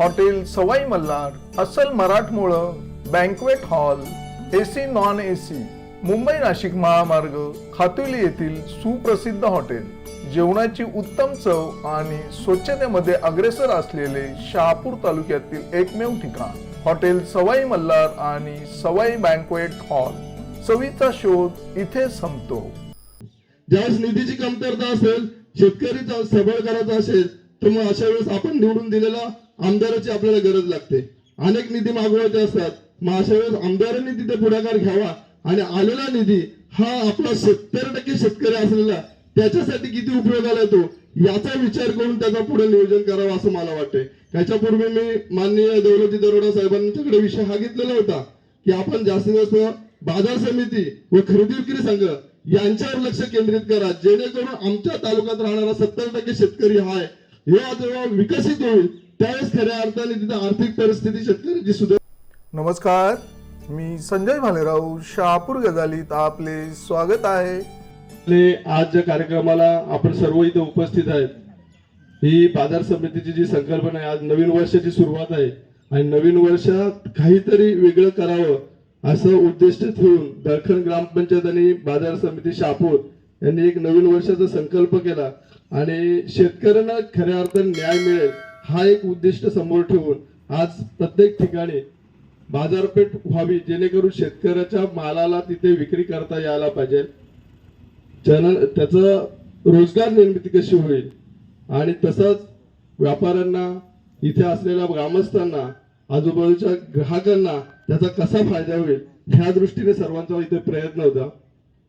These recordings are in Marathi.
हॉटेल सवाई मल्हार अस्सल मराठमोळं banquet hall AC non AC Mumbai Nashik महामार्ग खातुली येथील सुप्रसिद्ध हॉटेल. जेवणाची उत्तम चव आणि स्वच्छतेमध्ये अग्रेसर असलेले शहापूर तालुक्यातील एकमेव ठिकाण. हॉटेल सवाई मल्हार आणि सवाई बँकवेट हॉल चवीचा शोध इथे संपतो. ज्यावेळेस निधीची कमतरता असेल शेतकरी सबळ करायचा असेल तर मग अशा वेळेस आपण निवडून दिलेला आमदाराची आपल्याला गरज लागते. अनेक निधी मागवायचे असतात. मग अशा वेळेस आमदारांनी तिथे पुढाकार घ्यावा आणि आलेला निधी हा आपला सत्तर टक्के शेतकरी असलेला त्याच्यासाठी किती उपयोगाला येतो याचा विचार करून त्याचा पुढे नियोजन करावं असं मला वाटतंय. त्याच्यापूर्वी मी माननीय दौलती दरोडा साहेबांच्याकडे विषय हा घेतलेला होता की आपण जास्तीत जास्त बाजार समिती व खरेदी विक्री संघ यांच्यावर लक्ष केंद्रित करा. जेणेकरून आमच्या तालुक्यात राहणारा सत्तर टक्के शेतकरी हाय हे जेव्हा विकसित होईल त्यावेळेस खऱ्या अर्थाने तिथे आर्थिक परिस्थिती शेतकऱ्याची सुधार नमस्कार मी संजय भालेराव शहापूर गजालीत आपले स्वागत आहे. आपले आज ज्या कार्यक्रमाला आपण सर्व इथे उपस्थित आहेत. ही बाजार समितीची जी संकल्पना आहे आज नवीन वर्षाची सुरुवात आहे. आणि नवीन वर्षात काहीतरी वेगळं करावं असं उद्दिष्ट ठेवून दळखण ग्रामपंचायत आणि बाजार समिती शहापूर यांनी एक नवीन वर्षाचा संकल्प केला. आणि शेतकऱ्यांना खऱ्या अर्थाने न्याय मिळेल हा एक उद्दिष्ट समोर ठेवून आज प्रत्येक ठिकाणी बाजारपेठ व्हावी जेणेकरून शेतकऱ्याच्या मालाला तिथे विक्री करता यायला पाहिजे. जन त्याचं रोजगार निर्मिती कशी होईल? आणि तसंच व्यापाऱ्यांना इथे असलेल्या ग्रामस्थांना आजूबाजूच्या ग्राहकांना त्याचा कसा फायदा होईल ह्या दृष्टीने सर्वांचा इथे प्रयत्न होता.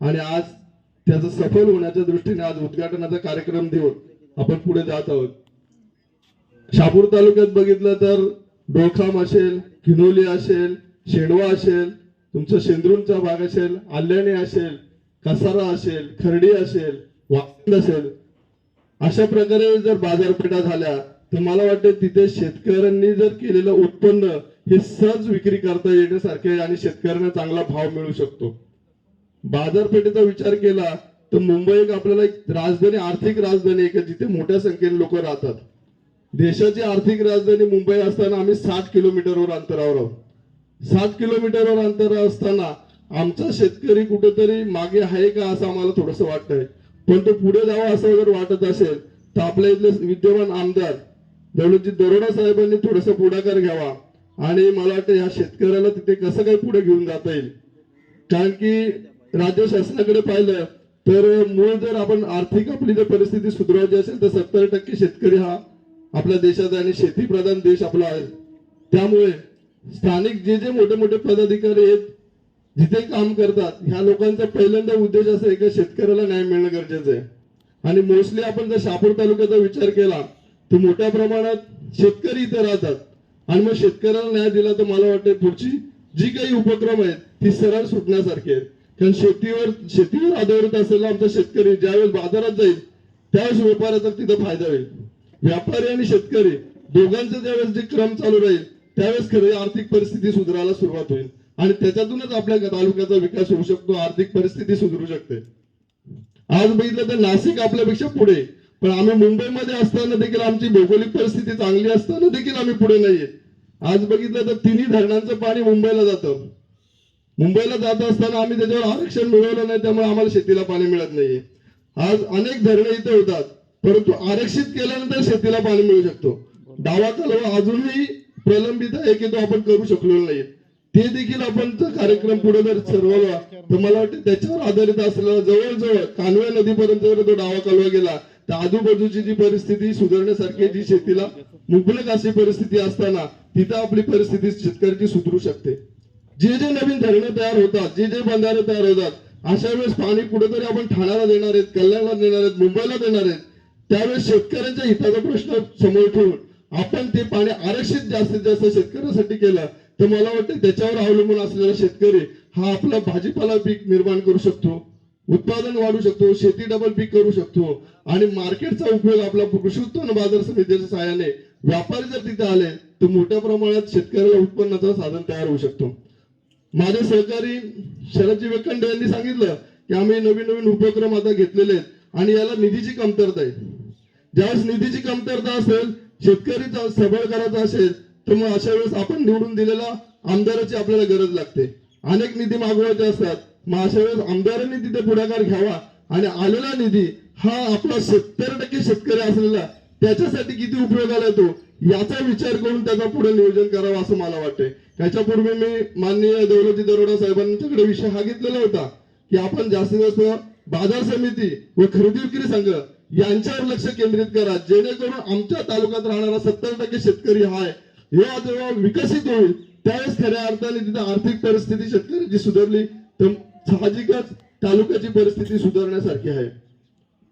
आणि आज त्याचं सफल होण्याच्या दृष्टीने आज उद्घाटनाचा कार्यक्रम देऊन आपण पुढे जात आहोत. शहापूर तालुक्यात बघितलं तर डोळखाम असेल किनोली असेल शेडवा असेल तुमचं शेंद्रूरचा भाग असेल आल्याणे असेल कसारा असेल खर्डी असेल वाकंद असेल. अशा प्रकारे जर बाजारपेठा झाल्या तर मला वाटतं तिथे शेतकऱ्यांनी जर केलेलं उत्पन्न हे सहज विक्री करता येण्यासारखे आणि शेतकऱ्यांना चांगला भाव मिळू शकतो. बाजारपेठेचा विचार केला तर मुंबई एक आपल्याला एक राजधानी आर्थिक राजधानी आहे का जिथे मोठ्या संख्येने लोक राहतात. देशाची आर्थिक राजधानी मुंबई असताना आम्ही साठ किलोमीटरवर अंतरावर आहोत. साठ किलोमीटरवर अंतर असताना आमचा शेतकरी कुठेतरी मागे आहे का असं आम्हाला थोडस वाटतंय. पण तो पुढे जावा असं जर वाटत असेल तर आपल्या इथले विद्यमान आमदार दौलतजी दरोडा साहेबांनी थोडस पुढाकार घ्यावा. आणि मला वाटतं या शेतकऱ्याला तिथे कसं काही पुढे घेऊन जाता येईल. कारण की राज्य शासनाकडे पाहिलं तर मूळ जर आपण आर्थिक आपली जर परिस्थिती सुधारायची असेल तर सत्तर टक्के शेतकरी हा आपल्या देशाचा आणि शेती प्रधान देश आपला आहे. त्यामुळे स्थानिक जे जे मोठे मोठे पदाधिकारी आहेत जिथे काम करतात ह्या लोकांचा पहिल्यांदा उद्देश असा एका की शेतकऱ्याला न्याय मिळणं गरजेचं आहे. आणि मोस्टली आपण जर शापूर तालुक्याचा विचार केला तर मोठ्या प्रमाणात शेतकरी इथे राहतात. आणि मग शेतकऱ्याला न्याय दिला तर मला वाटतं पुढची जी काही उपक्रम आहेत ती सरळ सुटण्यासारखी आहेत. कारण शेतीवर शेतीवर आधारित असलेला आमचा शेतकरी ज्यावेळेस बाजारात जाईल त्यावेळेस व्यापाराचा तिथं फायदा होईल. व्यापारी आणि शेतकरी दोघांचं ज्यावेळेस जे क्रम चालू राहील त्यावेळेस खरी आर्थिक परिस्थिती सुधारायला सुरुवात होईल. आणि त्याच्यातूनच आपल्या तालुक्याचा विकास होऊ शकतो आर्थिक परिस्थिती सुधारू शकते. आज बघितलं तर नाशिक आपल्यापेक्षा पुढे पण आम्ही मुंबईमध्ये असताना देखील आमची भौगोलिक परिस्थिती चांगली असताना देखील आम्ही पुढे नाहीये. आज बघितलं तर तिन्ही धरणांचं पाणी मुंबईला जातं. मुंबईला जात असताना आम्ही त्याच्यावर आरक्षण मिळवलं नाही त्यामुळे आम्हाला शेतीला पाणी मिळत नाहीये. आज अनेक धरणे इथे होतात. परंतु आरक्षित केल्यानंतर शेतीला पाणी मिळू शकतो. दावा कालवा अजूनही प्रलंबित आहे की तो आपण करू शकलो नाही. ते देखील आपण कार्यक्रम पुढे जर ठरवला तर मला वाटतं त्याच्यावर आधारित असलेला जवळजवळ कानव्या नदीपर्यंत जर तो डावा कालवा गेला तर आजूबाजूची जी परिस्थिती सुधारण्यासारखी जी शेतीला मुबलक अशी परिस्थिती असताना तिथं आपली परिस्थिती शेतकऱ्याची सुधरू शकते. जे जे नवीन धरणं तयार होतात जे जे बंधारे तयार होतात अशा वेळेस पाणी कुठेतरी आपण ठाण्याला देणार आहेत कल्याणला देणार आहेत मुंबईला देणार आहेत. त्यावेळेस शेतकऱ्यांच्या हिताचा प्रश्न समोर ठेवून आपण ते पाणी आरक्षित जास्तीत जास्त शेतकऱ्यासाठी केलं तर मला वाटतं त्याच्यावर अवलंबून असलेला शेतकरी हा आपला भाजीपाला पीक निर्माण करू शकतो उत्पादन वाढू शकतो शेती डबल पीक करू शकतो आणि मार्केटचा उपयोग आपला कृषी उत्पन्न बाजार समितीच्या सहाय्याने व्यापारी जर तिथे आले तर मोठ्या प्रमाणात शेतकऱ्याला उत्पन्नाचं साधन तयार होऊ शकतो. माझे सहकारी शरदजी वेकंडे यांनी सांगितलं की आम्ही नवीन नवीन उपक्रम आता घेतलेले आहेत आणि याला निधीची कमतरता आहे. ज्यावेळेस निधीची कमतरता असेल शेतकरी सबळ करायचा असेल तर मग अशा वेळेस आपण निवडून दिलेला आमदाराची आपल्याला गरज लागते. अनेक निधी मागवायचे असतात मग अशा वेळेस आमदारांनी तिथे पुढाकार घ्यावा आणि आलेला निधी हा आपला सत्तर टक्के शेतकरी असलेला त्याच्यासाठी किती उपयोगाला येतो याचा विचार करून त्याचा पुढे नियोजन करावं असं मला वाटतंय. त्याच्यापूर्वी मी माननीय दौलती दरोडा साहेबांच्याकडे विषय हा घेतलेला होता की आपण जास्तीत जास्त बाजार समिती व खरेदी विक्री संघ यांच्यावर लक्ष केंद्रित करा. जेणेकरून आमच्या तालुक्यात राहणारा सत्तर टक्के शेतकरी हा आहे हे जेव्हा विकसित होईल. त्यावेळेस खऱ्या अर्थाने तिथे आर्थिक परिस्थिती शेतकऱ्याची सुधारली तर साहजिकच तालुक्याची परिस्थिती सुधारण्यासारखी आहे.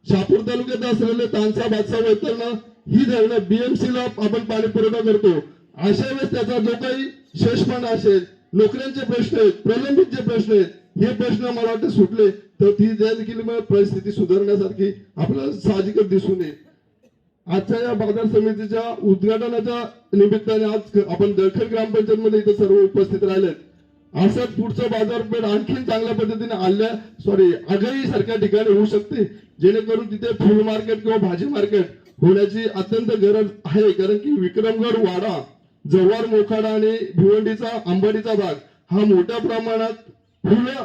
शापूर तालुक्यात असलेले तानसा बादसा वैतरणा ही धरणं बीएमसी ला आपण पाणी पुरवठा करतो. अशा वेळेस त्याचा जो काही शेषफंड असेल नोकऱ्यांचे प्रश्न आहेत प्रलंबित जे प्रश्न आहेत हे प्रश्न मला वाटतं सुटले तर ती त्या देखील परिस्थिती सुधारण्यासारखी आपल्याला साहजिकच दिसून येईल. आजच्या या बाजार समितीच्या उद्घाटनाच्या निमित्ताने आज आपण दळखड ग्रामपंचायत मध्ये इथे सर्व उपस्थित राहिलेत. असंच पुढचं बाजारपेठ आणखीन चांगल्या पद्धतीने आल्या सॉरी आगाई सारख्या ठिकाणी होऊ शकते. जेणेकरून तिथे फुल मार्केट किंवा भाजी मार्केट होण्याची अत्यंत गरज आहे. कारण की विक्रमगड वाडा जव्हार मोखाडा आणि भिवंडीचा आंबाडीचा भाग हा मोठ्या प्रमाणात फुलं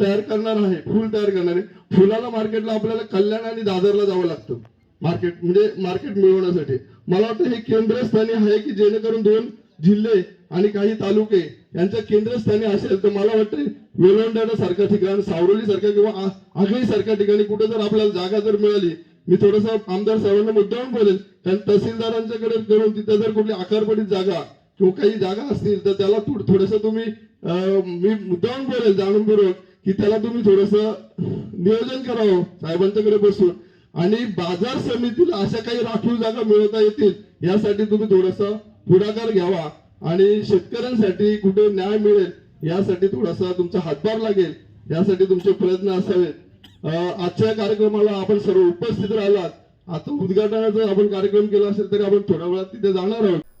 तयार करणार आहे. फुल तयार करणार आहे. फुलाला मार्केटला आपल्याला कल्याण आणि दादरला जावं लागतं. मार्केट म्हणजे मार्केट मिळवण्यासाठी. मला वाटतं हे केंद्रस्थानी आहे की जेणेकरून दोन जिल्हे आणि काही तालुके यांच्या केंद्रस्थानी असेल तर मला वाटतं वेलवंडाणा सारख्या ठिकाण सावरोली सारख्या किंवा आगळी सारख्या ठिकाणी कुठे जर आपल्याला जागा जर मिळाली मी थोडस आमदार साहेबांना मुद्दाम बोलेल कारण तहसीलदारांच्याकडे करून तिथे जर कुठली आकारपडीत जागा किंवा काही जागा असतील तर त्याला थोडस तुम्ही अं, मी मुद्दाम बोलेल जाणूनपूर्वक की त्याला तुम्ही थोडस नियोजन करावं साहेबांच्याकडे बसून. आणि बाजार समितीला अशा काही राखीव जागा मिळवता येतील यासाठी तुम्ही थोडस पुढाकार घ्यावा. आणि शेतकऱ्यांसाठी कुठे न्याय मिळेल यासाठी थोडासा तुमचा हातभार लागेल यासाठी तुमचे प्रयत्न असावेत. आजच्या कार्यक्रमाला आपण सर्व उपस्थित राहिलात. आता उद्घाटनाचा आपण कार्यक्रम केला असेल तरी आपण थोड्या वेळात तिथे जाणार आहोत.